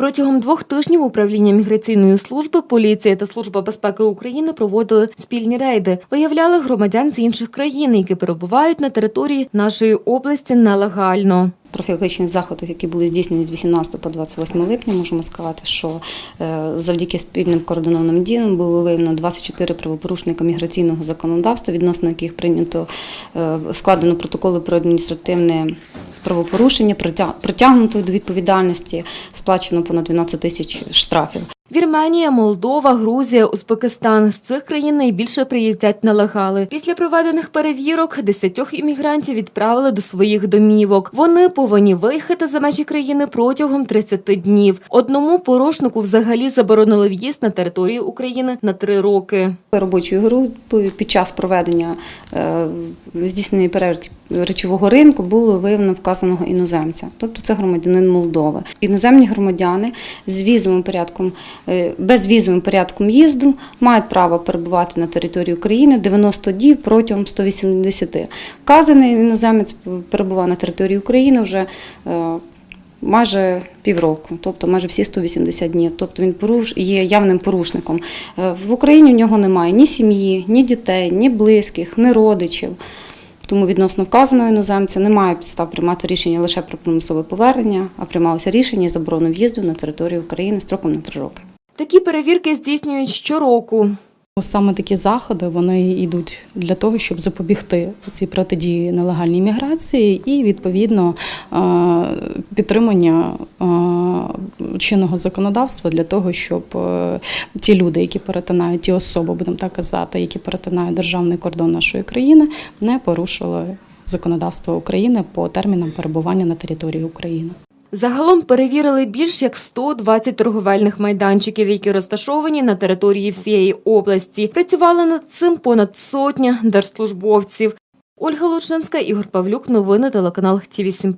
Протягом двох тижнів управління міграційної служби, поліція та служба безпеки України проводили спільні рейди, виявляли громадян з інших країн, які перебувають на території нашої області нелегально. профілактичних заходах, які були здійснені з 18 по 28 липня, можемо сказати, що е, завдяки спільним координованим діям було виявлено 24 правопорушника міграційного законодавства, відносно яких прийнято е, складено протоколи про адміністративне правопорушення, притя- притягнуто до відповідальності, сплачено понад 12 тисяч штрафів. Вірменія, Молдова, Грузія, Узбекистан з цих країн найбільше приїздять нелегали. Після проведених перевірок десятьох іммігрантів відправили до своїх домівок. Вони повинні виїхати за межі країни протягом 30 днів. Одному порушнику взагалі заборонили в'їзд на територію України на три роки. Робочою групою під час проведення е, здійсненої перевірки речового ринку було виявлено вказаного іноземця, тобто це громадянин Молдови. Іноземні громадяни з візовим порядком, е, безвізовим порядком їзду мають право перебувати на території України 90 діб протягом 180. Вказаний іноземець перебував на території України вже. е, Майже півроку, тобто майже всі 180 днів. Тобто він поруш є явним порушником. Е, В Україні в нього немає ні сім'ї, ні дітей, ні близьких, ні родичів. Тому відносно вказаного іноземця немає підстав приймати рішення лише про примусове повернення, а приймалося рішення і заборону в'їзду на територію України строком на три роки. Такі перевірки здійснюють щороку. Саме такі заходи вони йдуть для того, щоб запобігти цій протидії нелегальній міграції і відповідно е, підтримання е, чинного законодавства для того, щоб е, ті люди, які перетинають ті особи, будемо так казати, які перетинають державний кордон нашої країни, не порушили законодавство України по термінам перебування на території України. Загалом перевірили більш як 120 торговельних майданчиків, які розташовані на території всієї області. Працювали над цим понад сотня держслужбовців. Ольга Лучненська, Ігор Павлюк. Новини телеканал Ті 7